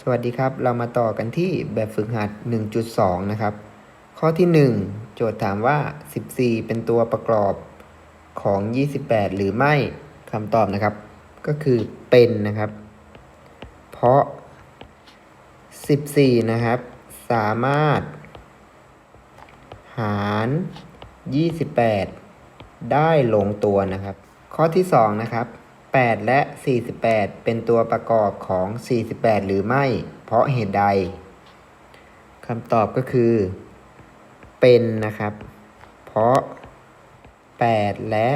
สวัสดีครับ เรามาต่อกันที่แบบฝึกหัด 1.2 นะครับ ข้อที่ 1 โจทย์ถามว่า 14 เป็นตัวประกอบของ 28 หรือไม่คำตอบนะครับ ก็คือเป็นนะครับ เพราะ 14 นะครับ สามารถ หาร 28 ได้ลงตัวนะครับ ข้อที่ 2 นะครับ 8 และ 48 เป็นตัวประกอบของ 48 หรือไม่ เพราะเหตุใดคำตอบก็คือ เป็นนะครับ เพราะ 8 และ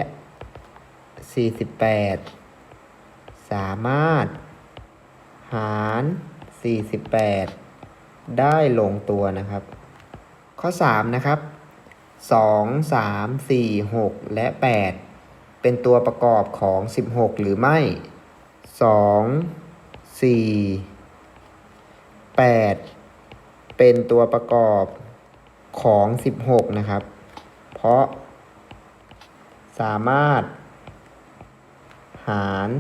48 สามารถ หาร 48 ได้ลงตัวนะครับ ข้อ 3 นะครับ 2 3 4 6 และ 8 เป็นตัวประกอบของ 16 หรือไม่ 2 4 8 เป็นตัวประกอบของ 16 นะครับ เพราะสามารถ หาร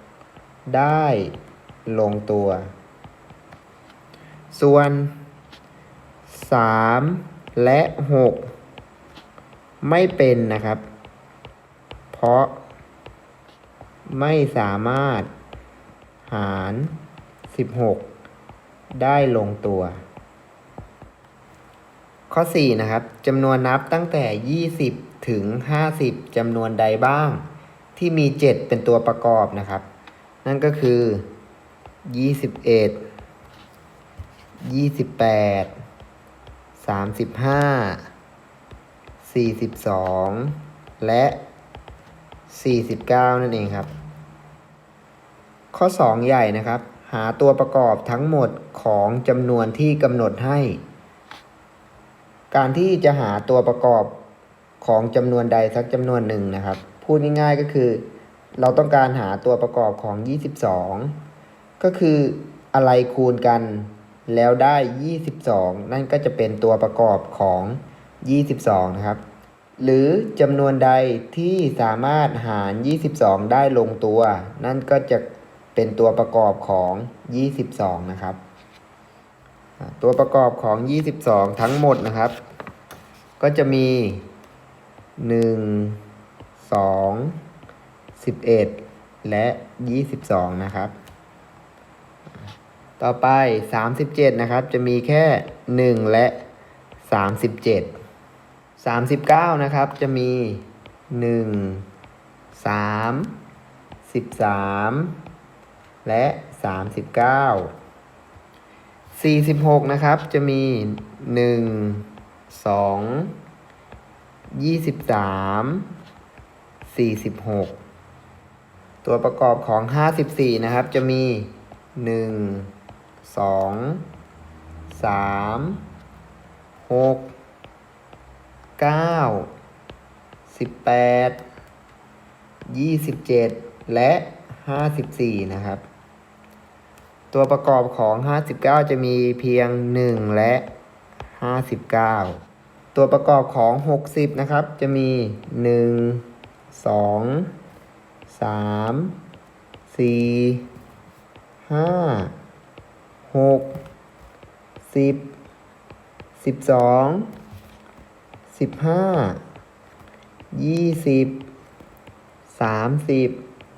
16 ได้ลงตัว ส่วน 3 และ 6 ไม่เป็นนะครับ ราะ ไม่สามารถ หาร 16 ได้ลงตัว ข้อ 4 นะครับจำนวนนับตั้งแต่ 20 ถึง 50จำนวนใดบ้าง ที่มี 7 เป็นตัวประกอบนะครับ นั่นก็คือ 21 28 35 42และ 49 นั่นเองครับ ข้อ 2 ใหญ่นะครับ หาตัวประกอบทั้งหมดของจำนวนที่กำหนดให้ การที่จะหาตัวประกอบของจำนวนใดสักจำนวนหนึ่งนะครับ พูดง่ายๆก็คือ เราต้องการหาตัวประกอบของ 22 ก็คืออะไรคูณกันแล้วได้ 22 นั่นก็จะเป็นตัวประกอบของ 22 นะครับ หรือจำนวนใดที่สามารถหาร 22 ได้ลงตัว นั่นก็จะเป็นตัวประกอบของ 22 นะครับ ตัวประกอบของ 22 ทั้งหมดนะครับ ก็จะมี 1 2 11 และ 22 นะครับ ต่อไป 37 นะครับ จะมีแค่ 1 และ 37 39 นะครับ จะมี 1 3 13 และ 39 46 นะครับ จะมี 1 2 23 46 ตัวประกอบของ 54 นะครับ จะมี 1 2 3 6 9 18 27และ54นะครับ ตัวประกอบของ59จะมีเพียง1และ59ตัวประกอบของ60นะครับ จะมี1 2 3 4 5 6 10 12 สิบห้ายี่สิบสามสิบ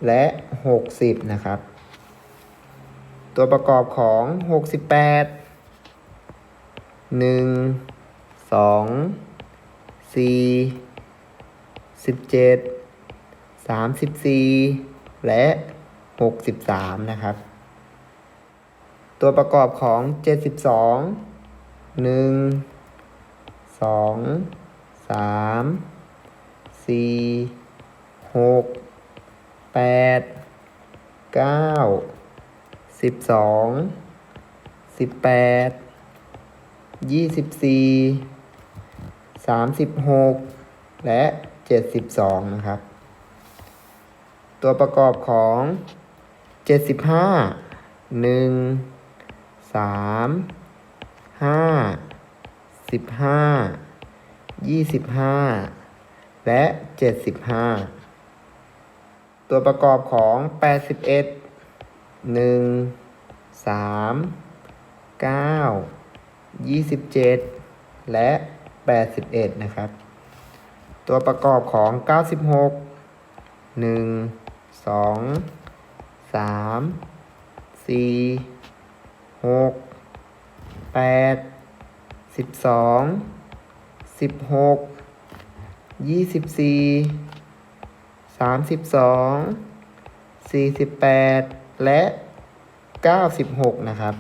และหกสิบนะครับ ตัวประกอบของหกสิบแปดหนึ่งสองสี่สิบเจ็ดสามสิบสี่และหกสิบสามนะครับ ตัวประกอบของเจ็ดสิบสองหนึ่งสอง สามสี่หกแปดเก้าสิบสองสิบแปดยี่สิบสี่สามสิบหกและเจ็ดสิบสองนะครับ ตัวประกอบของเจ็ดสิบห้าหนึ่งสามห้าสิบห้า ยี่สิบห้าและเจ็ดสิบห้าตัวประกอบของแปดสิบเอ็ดหนึ่งสามเก้ายี่สิบเจ็ดและแปดสิบเอ็ดนะครับ ตัวประกอบของเก้าสิบหกหนึ่งสองสามสี่หกแปดสิบสอง สิบหกยี่สิบสี่สามสิบสองสี่สิบแปดและเก้าสิบหกนะครับ